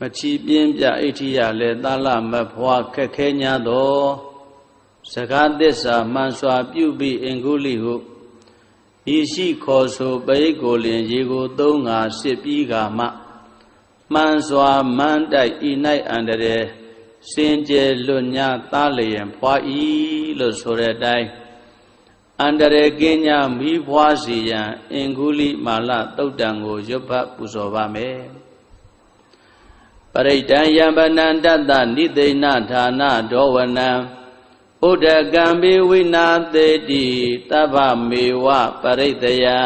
မချီပြင်းပြအိဋ္ဌိယလည်းသာလမဖွာခက်ခဲ냐သောစကားသစ္စာမှန်စွာပြုပြီးအင်္ဂုလိဟုဤရှိခေါ်ဆိုပရိကိုလင်ရေကိုသုံးငါစစ်ပြီးကမှမှန်စွာမန်းတိုက်ဤ၌အန္တရာယ်စင်ကြယ်လွတ်ညာသားလျင်ဖွာဤလို့ဆိုတဲ့အတိုင်းအန္တရာယ်ကင်းညာမိဖွာစီရန်အင်္ဂုလိမာလတုတ်တံကိုရွတ်ဖတ်ပူဇော်ပါမယ် ပရိဒံယံပနန္တတနိသိဏဌာနဒောဝနံဥဒကံဘေဝိနာသေတိတဗ္ဗမေဝပရိတယံ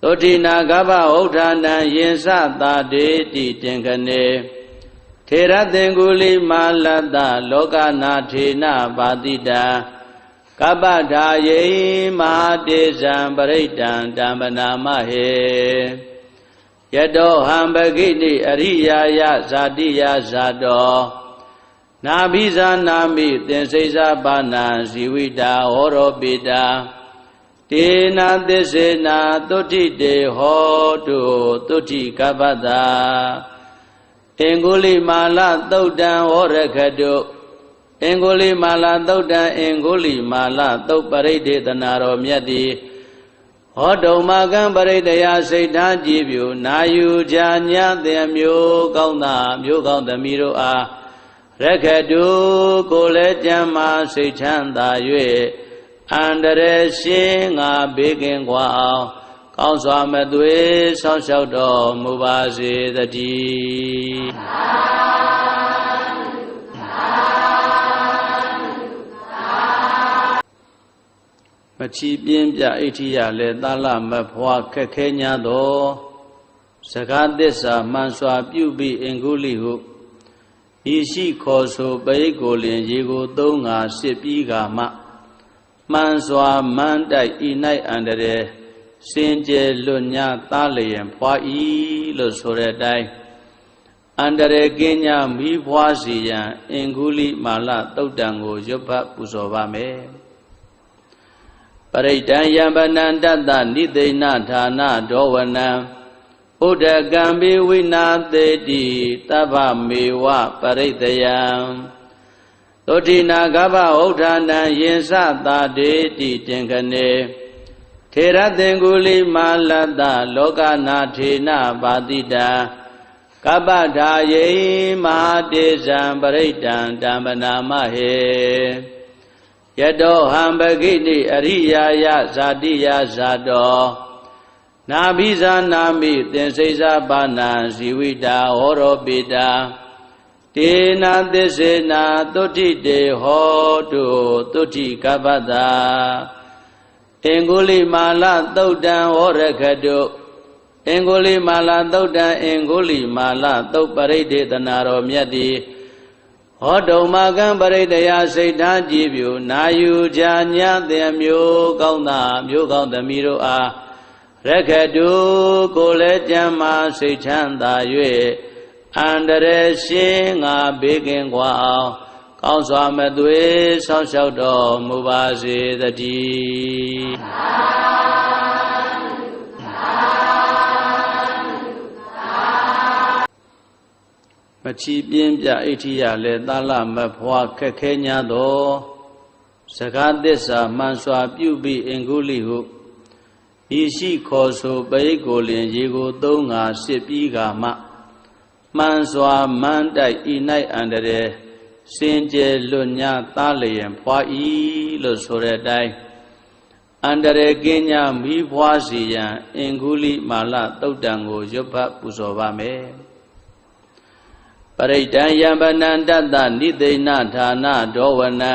သောတိနာကဗ္ဗဥဋ္ဌာဏံယင်စတာတေတိတင်ခနေထေရသင်္ကုလိမာလတ္တလောကနာထေနပါတိတာကပ္ပထာယေမဟာတေဇံပရိတံတမ္ပနာမဟေ ယတောဟံပဂိတိအရိယာယဇာတိယဇာတောနာဘိဇာနာမိသင်္စိစာပါဏာဇီဝိတာဟောရောပိတာတေနာသစ္စေနာသုတိတေဟောတုသုတိကပ္ပတာအင်္ဂုလိမာလသုတ်တံဟောရခတုအင်္ဂုလိမာလသုတ်တံအင်္ဂုလိမာလသုတ်ပရိဒေသနာတော်မြတ်တိ ဟောတုံမကံပရိတရာစိတ်ထားကြည်ပြုနာယူကြညတဲ့မျိုးကောင်းတာမျိုးကောင်းသမီးတို့အားရခတုကိုလည်းကြမ်းမာစိတ်ချမ်းသာ၍အန္တရာယ်ရှင်းငါဘေးကင်းခွာအောင်ကောင်းစွာမသွေးဆောင်းလျှောက်တော်မူပါစေတည်း မချီပြင်းပြအိဋ္ဌိယလည်းသာလမဖွာခက်ခဲ냐သောစကားသစ္စာမှန်စွာပြုပြီးအင်္ဂုလိဟုဤရှိခေါ်ဆိုပရိကိုလင်ရေကိုသုံးငါစစ်ပြီးကမှမှန်စွာမန်းတိုက်ဤ၌အန္တရာယ်စင်ကြယ်လွတ်ညာသားလျင်ဖွာဤလို့ဆိုတဲ့အတိုင်းအန္တရာယ်ကင်းညာမိဖွာစီရန်အင်္ဂုလိမာလတုတ်တံကိုရွတ်ဖတ်ပူဇော်ပါမယ် ပရိဒံယံပနန္တတနိသိဏဌာနဒောဝနံဥဒကံဘေဝိနာသေတိတဗ္ဗမေဝပရိတယံသောတိနာကဗ္ဗဥဋ္ဌာဏံယင်စတာတေတိတင်ခနေထေရသင်္ကုလိမာလတ္တလောကနာထေနပါတိတာကပ္ပထာယေမဟာတေဇံပရိတံတမ္ပနာမဟေ ယတောဟံပဂိတိအရိယာယဇာတိယဇာတောနာဘိဇာနာမိသင်္စိစာပါဏာဇီဝိတာဟောရောပိတာတေနာသစ္စေနာသုတိတေဟောတုသုတိကပ္ပတာအင်္ဂုလိမာလသုတ်တံဟောရခတုအင်္ဂုလိမာလသုတ်တံအင်္ဂုလိမာလသုတ်ပရိဒေသနာတော်မြတ်တိ ဟောတုံမကံပရိတယစိတ်ထားကြည်ပြူနာယူကြညတဲ့မျိုးကောင်းတာမျိုးကောင်းသမီးတို့အားရခတုကိုလည်းကြမ်းမာစိတ်ချမ်းသာ၍အန္တရာယ်ရှင်းငါဘေးကင်းကွာအောင်ကောင်းစွာမသွေးဆောင်းလျှောက်တော်မူပါစေတည်း ချီပြင်းပြအိဋ္ဌိယလည်းသာလမဖွာခက်ခဲ냐သောစကားသစ္စာမှန်စွာပြုပြီးအင်္ဂုလိဟုဤရှိခေါ်ဆိုပရိကိုလင်ရေကိုသုံးငါစစ်ပြီးကမှမှန်စွာမန်းတိုက်ဤ၌အန္တရာယ်စင်ကြယ်လွတ်ညာသားလျင်ဖွာဤလို့ဆိုတဲ့အတိုင်းအန္တရာယ်ကင်းညာမိဖွာစီရန်အင်္ဂုလိမာလတုတ်တံကိုရွတ်ဖတ်ပူဇော်ပါမယ် ပရိဒံယံပနန္တတနိသိဏဌာနဒောဝနံ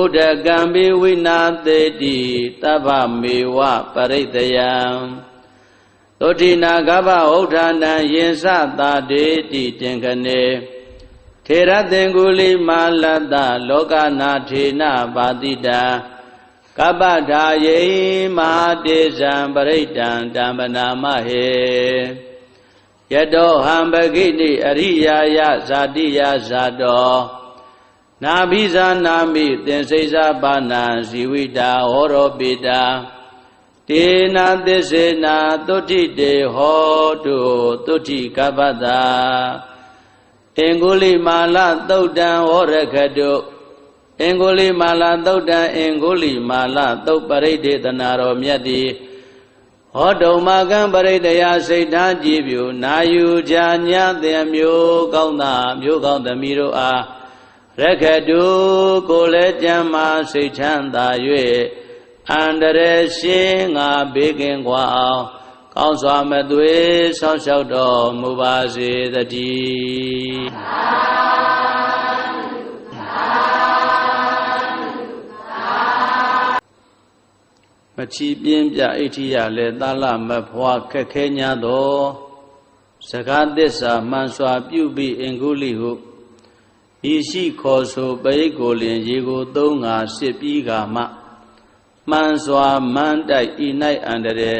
ဥဒကံဘေဝိနာသေတိတဗ္ဗမေဝပရိတယံသောတိနာကဗ္ဗဥဋ္ဌာဏံယင်စတာတေတိတင်ခနေထေရသင်္ကုလိမာလတ္တလောကနာထေနပါတိတာကပ္ပထာယေမဟာတေဇံပရိတံတမ္ပနာမဟေ ယတောဟံပဂိတိအရိယာယဇာတိယဇာတောနာဘိဇာနာမိသင်္စိစာပါဏာဇီဝိတာဟောရောပိတာတေနာသစ္စေနာသုတိတေဟောတုသုတိကပ္ပတာအင်္ဂုလိမာလသုတ်တံဟောရခတုအင်္ဂုလိမာလသုတ်တံအင်္ဂုလိမာလသုတ်ပရိဒေသနာတော်မြတ်တိ ဟောတုံမကံပရိတရာစိတ်ထားကြည်ပြုနာယူကြညတဲ့မျိုးကောင်းတာမျိုးကောင်းသမီးတို့အားရခတုကိုလည်းကြမ်းမာစိတ်ချမ်းသာ၍အန္တရာယ်ရှင်းငါဘေးကင်းခွာအောင်ကောင်းစွာမသွေးဆောင်းလျှောက်တော်မူပါစေတည်း မချီပြင်းပြဣဋ္ဌိယလည်းသာလမဖွာခက်ခဲ냐သောစကားသစ္စာမှန်စွာပြုပြီးအင်္ဂုလိဟုဤရှိခေါ်ဆိုပရိကိုလင်ရေကိုသုံးငါစစ်ပြီးကမှမှန်စွာမန်းတိုက်ဤ၌အန္တရေ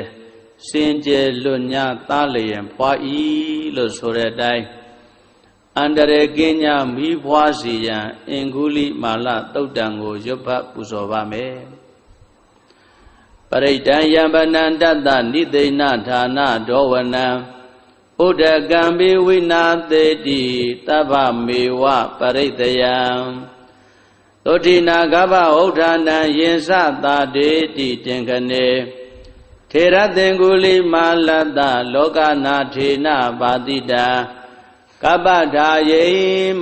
စင်ကြယ်လွတ်ညာသားလျင်ဖွာဤလို့ဆိုတဲ့အတိုင်းအန္တရေကင်းညာမိဖွာစီရန်အင်္ဂုလိမာလတုတ်တံကိုရွတ်ဖတ်ပူဇော်ပါမယ် ပရိတံယံပနံတတ္တနိသိဏဌာနဒောဝနံဥဒကံဘေဝိနာသေတိတဗ္ဗမေဝပရိတယံသောတိနာကဗ္ဗဥဋ္ဌာဏံယင်စသာတေတိတင်ခနေထေရသင်္ကုလိမာလတ္တလောကနာထေနပါတိတံကပ္ပဓာယေ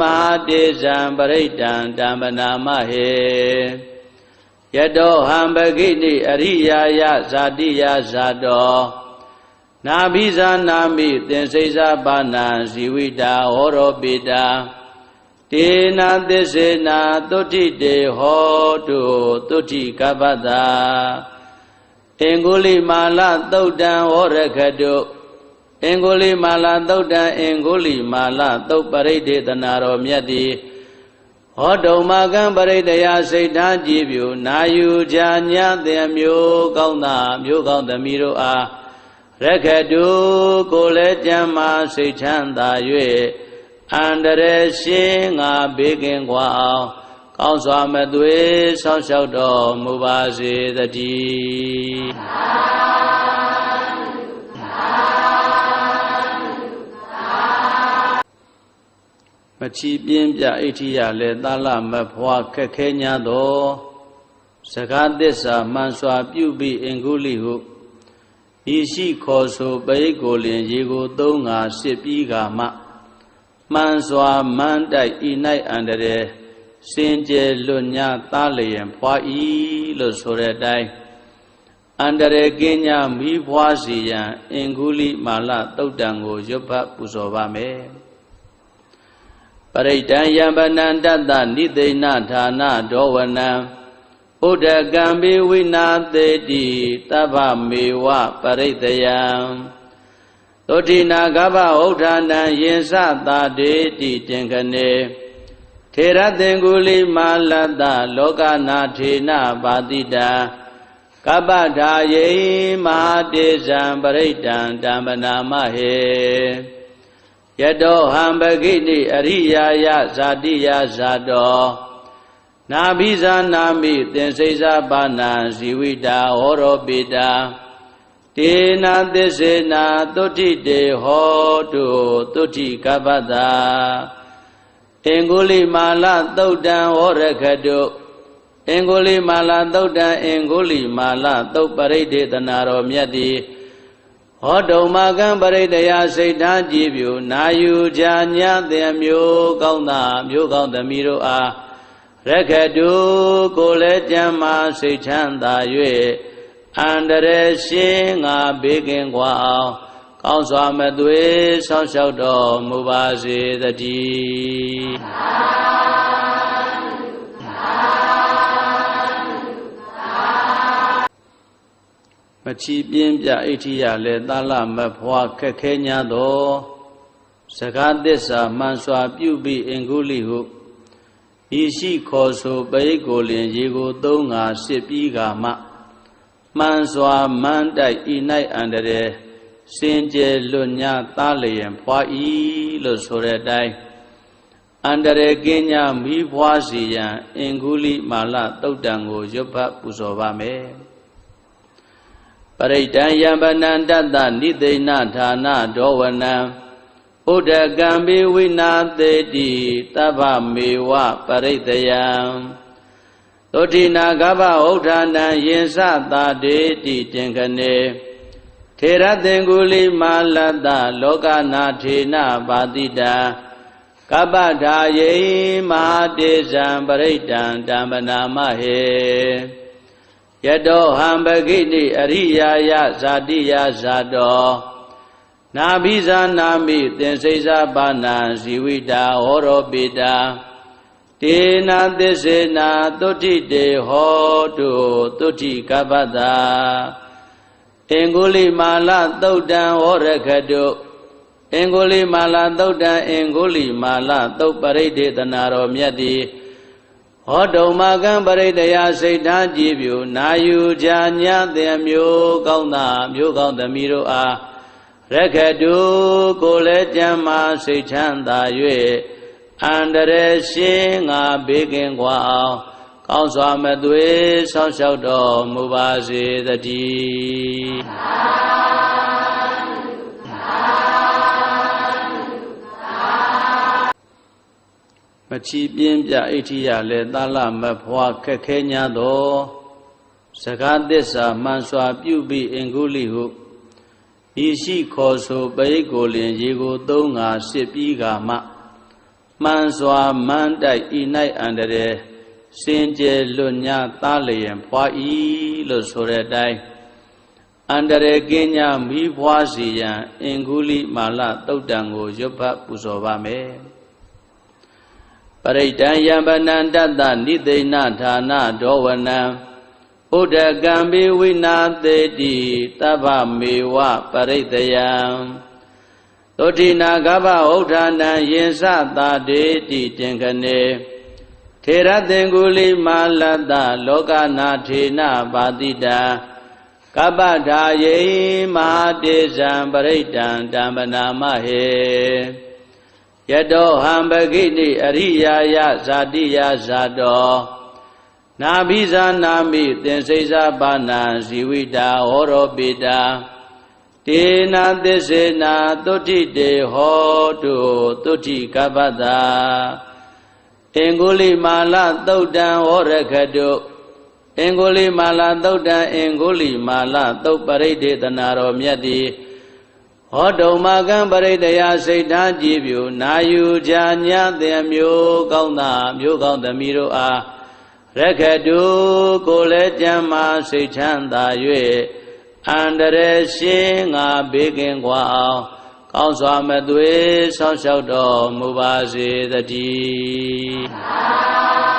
မဟာတေဇံပရိတံတံပနာမဟေ ယတောဟံပဂိတိအရိယာယဇာတိယဇာတောနာဘိဇာနာမိသင်္စိဇာပါဏံဇီဝိတာဟောရောပိတာတေနာသစ္စေနာသုတိတေဟောတုသုတိကပ္ပတာအင်္ဂုလိမာလသုတ်တံဟောရခတုအင်္ဂုလိမာလသုတ်တံအင်္ဂုလိမာလသုတ်ပရိဒေသနာတော်မြတ်တိ ဟောတုံမကံပရိတယစိတ်ထားကြည်ပြူနာယူချာညတဲ့မျိုးကောင်းတာမျိုးကောင်းသမီးတို့အားရခတုကိုလည်းကြံမာစိတ်ချမ်းသာ၍အန္တရာယ်ရှင်းငါဘေးကင်းကွာအောင်ကောင်းစွာမသွေးဆောင်းလျှောက်တော်မူပါစေတည်း ချီပြင်းပြဣဋ္ဌိယလည်းသာလမဖွာခက်ခဲ냐သောစကားသစ္စာမှန်စွာပြုပြီးအင်္ဂုလိဟုဤရှိခေါ်ဆိုပရိကိုလင်ရေကိုသုံးငါစစ်ပြီးကမှမှန်စွာမန်းတိုက်ဤ၌အန္တရေစင်ကြယ်လွတ်ညာသားလျင်ဖွာဤလို့ဆိုတဲ့အတိုင်းအန္တရေကင်းညာမိဖွာစီရန်အင်္ဂုလိမာလတုတ်တံကိုရွတ်ဖတ်ပူဇော်ပါမယ် ပရိတံယံပနံတတ္တနိသိဏဌာနဒောဝနံဥဒကံဘေဝိနာသေတိတဗ္ဗမေဝပရိတယံသောတိနာကဗ္ဗဥဋ္ဌာဏံယင်စသာတေတိတင်ခနေထေရသင်္ကုလိမာလတ္တလောကနာထေနပါတိတံကပ္ပဓာယေမဟာတေဇံပရိတံတမ္ပနာမဟေ ယတောဟံပဂိတိအရိယာယဇာတိယဇာတောနာဘိဇာနာမိသင်္စိဇာပါဏံဇီဝိတာဟောရောပိတာတေနာသစ္စေနာသုတိတေဟောတုသုတိကပ္ပတာအင်္ဂုလိမာလသုတ်တံဟောရခတုအင်္ဂုလိမာလသုတ်တံအင်္ဂုလိမာလသုတ်ပရိဒေသနာတော်မြတ်တိ ဟောတုံမကံပရိတရာစိတ်ထားကြည်ပြုနာယူကြညတဲ့မျိုးကောင်းတာမျိုးကောင်းသမီးတို့အားရခတုကိုလည်းကြမ်းမာစိတ်ချမ်းသာ၍အန္တရာယ်ရှင်းငါဘေးကင်းကွာအောင်ကောင်းစွာမသွေးဆောင်းလျှောက်တော်မူပါစေတည်း မချီပြင်းပြဣဋ္ဌိယလည်းသာလမဖွာခက်ခဲ냐သောစကားသစ္စာမှန်စွာပြုပြီးအင်္ဂုလိဟုဤရှိခေါ်ဆိုပရိကိုလင်ရေကိုသုံးငါစစ်ပြီးကမှမှန်စွာမန်းတိုက်ဤ၌အန္တရေစင်ကြယ်လွတ်ညာသားလျင်ဖွာဤလို့ဆိုတဲ့အတိုင်းအန္တရေကင်းညာမိဖွာစီရန်အင်္ဂုလိမာလတုတ်တံကိုရွတ်ဖတ်ပူဇော်ပါမယ် ပပရိဒံယံပနံတတ္တနိသိဏဌာနဒောဝနံဥဒကံပိဝိနာသေတိတဗ္ဗမေဝပရိတယံသောတိနာကဗ္ဗဥဋ္ဌာဏံယင်စသာတေတိတင်ခနေထေရသင်္ကုလိမာလတ္တလောကနာထေနပါတိတံကပ္ပဓာယေမဟာတေဇံပရိဒံတံပနာမဟေ ယတောဟံပဂိတိအရိယာယဇာတိယဇာတောနာဘိဇာနာမိသင်္စိဇာပါဏံဇီဝိတာဟောရောပိတာတေနာသစ္စေနာသုတိတေဟောတုသုတိကပ္ပတာအင်္ဂုလိမာလသုတ်တံဟောရခတုအင်္ဂုလိမာလသုတ်တံအင်္ဂုလိမာလသုတ်ပရိဒေသနာတော်မြတ်တိ ဟောတုံမကံပရိတယစိတ်ထားကြည်ပြူနာယူကြညတဲ့မျိုးကောင်းတာမျိုးကောင်းသမီးတို့အားရခတုကိုလည်းကြမ်းမာစိတ်ချမ်းသာ၍အန္တရာယ်ရှင်းငါဘေးကင်းကွာအောင်ကောင်းစွာမသွေးဆောင်းလျှောက်တော်မူပါစေတည်း ချီပြင်းပြအိဋ္ဌိယလည်းသာလမဖွာခက်ခဲ냐သောစကားသစ္စာမှန်စွာပြုပြီးအင်္ဂုလိဟုဤရှိခေါ်ဆိုပရိကိုလင်ရေကိုသုံးငါစစ်ပြီးကမှမှန်စွာမန်းတိုက်ဤ၌အန္တရေစင်ကြယ်လွတ်ညာသားလျင်ဖွာဤလို့ဆိုတဲ့အတိုင်းအန္တရေကင်းညာမိဖွာစီရန်အင်္ဂုလိမာလတုတ်တံကိုရွတ်ဖတ်ပူဇော်ပါမယ် ပရိဒံယံပနန္တတနိသိဏဌာနဒောဝနံဥဒကံပိဝိနာသေတိတဗ္ဗမေဝပရိတယံသောတိနာကဗ္ဗဥဋ္ဌာဏံယင်စသာတေတိတင်ခနေထေရသင်္ကုလိမာလတ္တလောကနာထေနပါတိတံကပ္ပဓာယေမဟာတေဇံပရိဒံတံပနာမဟေ ယတောဟံပဂိတိအရိယာယဇာတိယဇာတောနာဘိဇာနာမိသင်္စိဇာပါဏံဇီဝိတာဟောရောပိတာတေနာသစ္စေနာသုတိတေဟောတုသုတိကပ္ပတာအင်္ဂုလိမာလသုတ်တံဟောရခတုအင်္ဂုလိမာလသုတ်တံအင်္ဂုလိမာလသုတ်ပရိဒေသနာတော်မြတ်တိ ဟောတုံမကံပရိတရာစိတ်ထားကြည်ပြုနာယူကြညတဲ့မျိုးကောင်းတာမျိုးကောင်းသမီးတို့အားရခတုကိုလည်းကြမ်းမာစိတ်ချမ်းသာ၍အန္တရာယ်ရှင်းငါဘေးကင်းကွာအောင်ကောင်းစွာမသွေးဆောင်းလျှောက်တော်မူပါစေတည်း